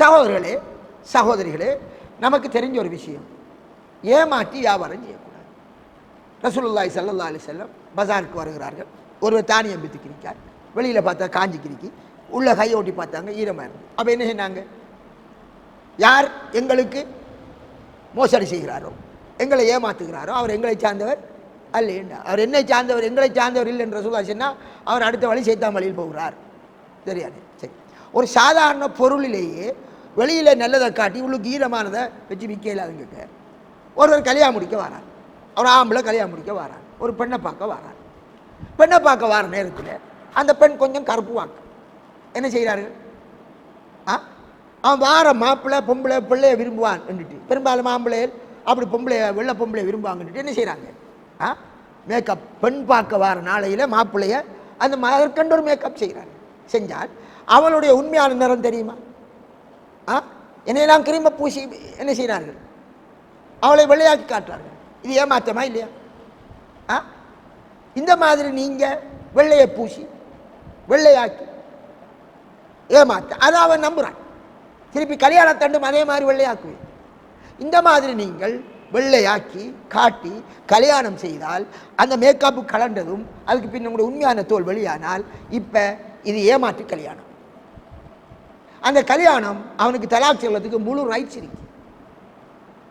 சகோதரர்களே சகோதரிகளே நமக்கு தெரிஞ்ச ஒரு விஷயம். ஏமாற்றி வியாபாரம் செய்யக்கூடாது. ரசூலுல்லாய் சல்லா அலி செல்லம் பஜாருக்கு வருகிறார்கள். ஒருவர் தானியம் பித்து கிரிக்கார் வெளியில் பார்த்தா காஞ்சி கிரிக்கி உள்ள கையை ஓட்டி பார்த்தாங்க ஈரமாக இருந்தது அப்போ என்ன செய்யினாங்க யார் எங்களுக்கு மோசடி செய்கிறாரோ எங்களை ஏமாத்துகிறாரோ அவர் எங்களை சார்ந்தவர் அல்ல அவர் என்னை சார்ந்தவர் எங்களை சார்ந்தவர் இல்லைன்ற சொல்லா சொன்னால் அவர் அடுத்த வழி சைத்தான் வழியில் போகிறார். தெரியாது. சரி. ஒரு சாதாரண பொருளிலேயே வெளியில் நல்லதை காட்டி உள்ளுக்கு ஈரமானதை வச்சு விற்க இல்லாதுங்க ஒருவர் கல்யாணம் முடிக்க வரார். ஒரு ஆம்பளை கல்யாணம் முடிக்க வரார். ஒரு பெண்ணை பார்க்க வரார். பெண்ணை பார்க்க வர நேரத்தில் அந்த பெண் கொஞ்சம் கருப்பு வாக்கு என்ன செய்கிறார்கள்? ஆ? அவன் வார மாப்பிள்ளை பொம்பளை பிள்ளைய விரும்புவான் என்றுட்டு. பெரும்பாலும் மாம்பிள்ளைகள் அப்படி பொம்பளைய வெள்ளை பொம்பளை விரும்புவாங்கன்னுட்டு என்ன செய்கிறாங்க? ஆ? மேக்கப் பெண் பார்க்க வார நாளையில் மாப்பிள்ளைய அந்த அதற்கண்டு ஒரு மேக்கப் செய்கிறாங்க செஞ்சால் அவளுடைய உண்மையான நிறம் தெரியுமா? ஆ? என்னையெல்லாம் கிரும பூசி என்ன செய்கிறார்கள்? அவளை வெள்ளையாக்கி காட்டுறார்கள். இது ஏமாற்றமா இல்லையா? ஆ? இந்த மாதிரி நீங்கள் வெள்ளையை பூசி வெள்ளையாக்கி ஏமாற்ற அதை அவன் நம்புகிறான் திருப்பி கல்யாணத்தண்டும் அதே மாதிரி வெள்ளையாக்குவேன். இந்த மாதிரி நீங்கள் வெள்ளையாக்கி காட்டி கல்யாணம் செய்தால் அந்த மேக்கப்பு கலண்டதும் அதுக்கு பின் உங்களுடைய உண்மையான தோல் வெளியானால் இப்போ இது ஏமாற்று கல்யாணம். அந்த கல்யாணம் அவனுக்கு தலாக் செல்வதுக்கு முழு ரைட்ஸ் இருக்கு.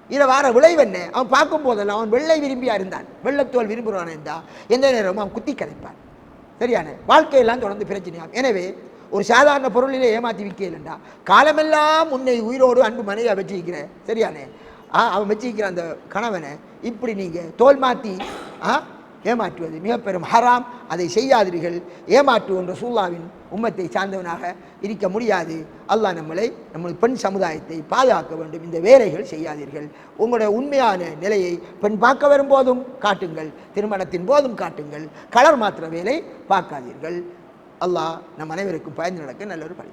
இதில் வர விளைவு என்ன? அவன் பார்க்கும் போதெல்லாம் அவன் வெள்ளை விரும்பியா இருந்தான். வெள்ளத்தோல் விரும்புகிறான் இருந்தா எந்த நேரமும் அவன் குத்தி கதைப்பான் சரியான? வாழ்க்கையெல்லாம் தொடர்ந்து பிரச்சனையாகும் எனவே ஒரு சாதாரண பொருளிலே ஏமாற்றி விற்கலண்டா காலமெல்லாம் உன்னை உயிரோடு அன்பு மனைவியாக வச்சிருக்கிற சரியானே? ஆ அவன் வச்சிருக்கிற அந்த கணவனை இப்படி நீங்கள் தோல் மாற்றி ஆ ஏமாற்றுவது மிக பெரும் ஹராம். அதை செய்யாதீர்கள். ஏமாற்றுகின்ற சூல்லாவின் உம்மத்தை சார்ந்தவனாக இருக்க முடியாது. அல்லாஹ் நம்மளை நம்முடைய பெண் சமுதாயத்தை பாதுகாக்க வேண்டும். இந்த வேலைகள் செய்யாதீர்கள். உங்களுடைய உண்மையான நிலையை பெண் பார்க்க வரும்போதும் காட்டுங்கள். திருமணத்தின் போதும் காட்டுங்கள். கலர் மாத்திர வேலை பார்க்காதீர்கள். அல்லாஹ் நம் அனைவருக்கும் பயந்து நடக்க நல்ல ஒரு பழி